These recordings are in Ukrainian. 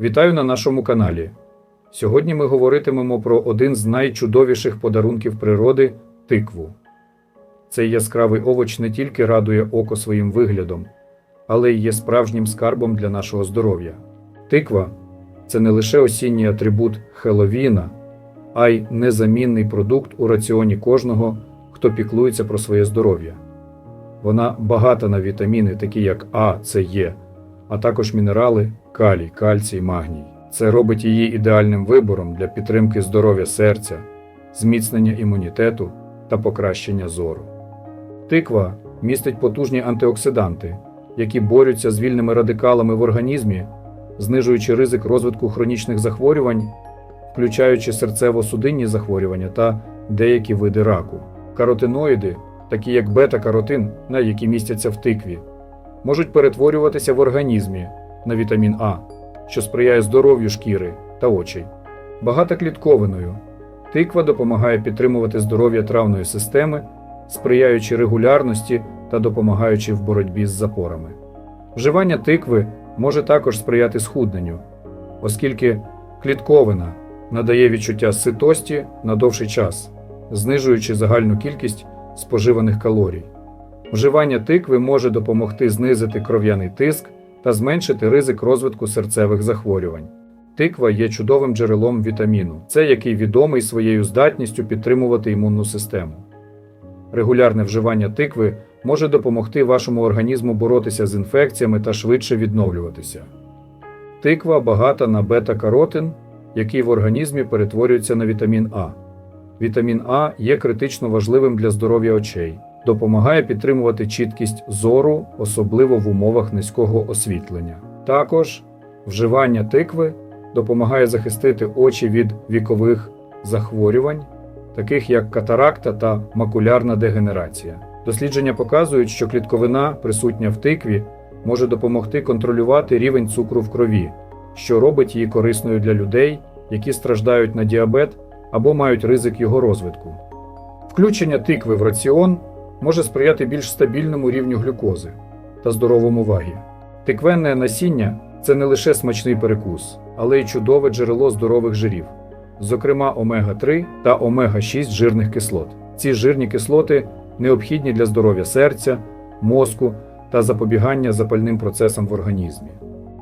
Вітаю на нашому каналі. Сьогодні ми говоритимемо про один з найчудовіших подарунків природи тикву. Цей яскравий овоч не тільки радує око своїм виглядом, але й є справжнім скарбом для нашого здоров'я. Тиква це не лише осінній атрибут Хеловіна, а й незамінний продукт у раціоні кожного, хто піклується про своє здоров'я. Вона багата на вітаміни, такі як А, С, Е, а також мінерали калій, кальцій, магній. Це робить її ідеальним вибором для підтримки здоров'я серця, зміцнення імунітету та покращення зору. Тиква містить потужні антиоксиданти, які борються з вільними радикалами в організмі, знижуючи ризик розвитку хронічних захворювань, включаючи серцево-судинні захворювання та деякі види раку. Каротиноїди, такі як бета-каротин, на які містяться в тикві, можуть перетворюватися в організмі на вітамін А, що сприяє здоров'ю шкіри та очей. Багата клітковиною. Тиква допомагає підтримувати здоров'я травної системи, сприяючи регулярності та допомагаючи в боротьбі з запорами. Вживання тикви може також сприяти схудненню, оскільки клітковина надає відчуття ситості на довший час, знижуючи загальну кількість споживаних калорій. Вживання тикви може допомогти знизити кров'яний тиск та зменшити ризик розвитку серцевих захворювань. Тиква є чудовим джерелом вітаміну, це який відомий своєю здатністю підтримувати імунну систему. Регулярне вживання тикви може допомогти вашому організму боротися з інфекціями та швидше відновлюватися. Тиква багата на бета-каротин, який в організмі перетворюється на вітамін А. Вітамін А є критично важливим для здоров'я очей, допомагає підтримувати чіткість зору, особливо в умовах низького освітлення. Також вживання тикви допомагає захистити очі від вікових захворювань, таких як катаракта та макулярна дегенерація. Дослідження показують, що клітковина, присутня в тикві, може допомогти контролювати рівень цукру в крові, що робить її корисною для людей, які страждають на діабет або мають ризик його розвитку. Включення тикви в раціон може сприяти більш стабільному рівню глюкози та здоровому вагі. Тиквенне насіння це не лише смачний перекус, але й чудове джерело здорових жирів, зокрема омега-3 та омега-6 жирних кислот. Ці жирні кислоти необхідні для здоров'я серця, мозку та запобігання запальним процесам в організмі.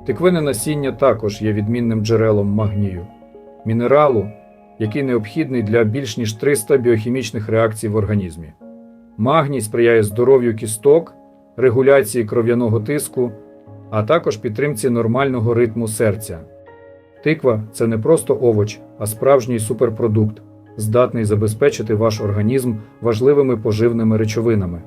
Тиквене насіння також є відмінним джерелом магнію, мінералу, який необхідний для більш ніж 300 біохімічних реакцій в організмі. Магній сприяє здоров'ю кісток, регуляції кров'яного тиску, а також підтримці нормального ритму серця. Тиква це не просто овоч, а справжній суперпродукт, здатний забезпечити ваш організм важливими поживними речовинами.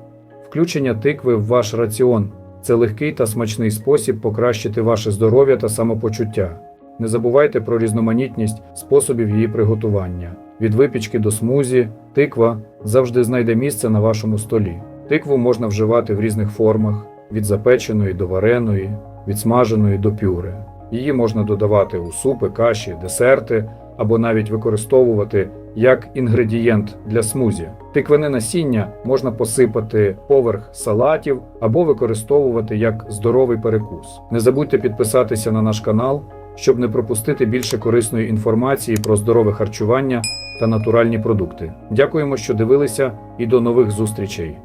Включення тикви в ваш раціон це легкий та смачний спосіб покращити ваше здоров'я та самопочуття. Не забувайте про різноманітність способів її приготування. Від випічки до смузі, тиква завжди знайде місце на вашому столі. Тикву можна вживати в різних формах: від запеченої до вареної, від смаженої до пюре. Її можна додавати у супи, каші, десерти або навіть використовувати як інгредієнт для смузі. Тиквене насіння можна посипати поверх салатів або використовувати як здоровий перекус. Не забудьте підписатися на наш канал, щоб не пропустити більше корисної інформації про здорове харчування та натуральні продукти. Дякуємо, що дивилися, і до нових зустрічей!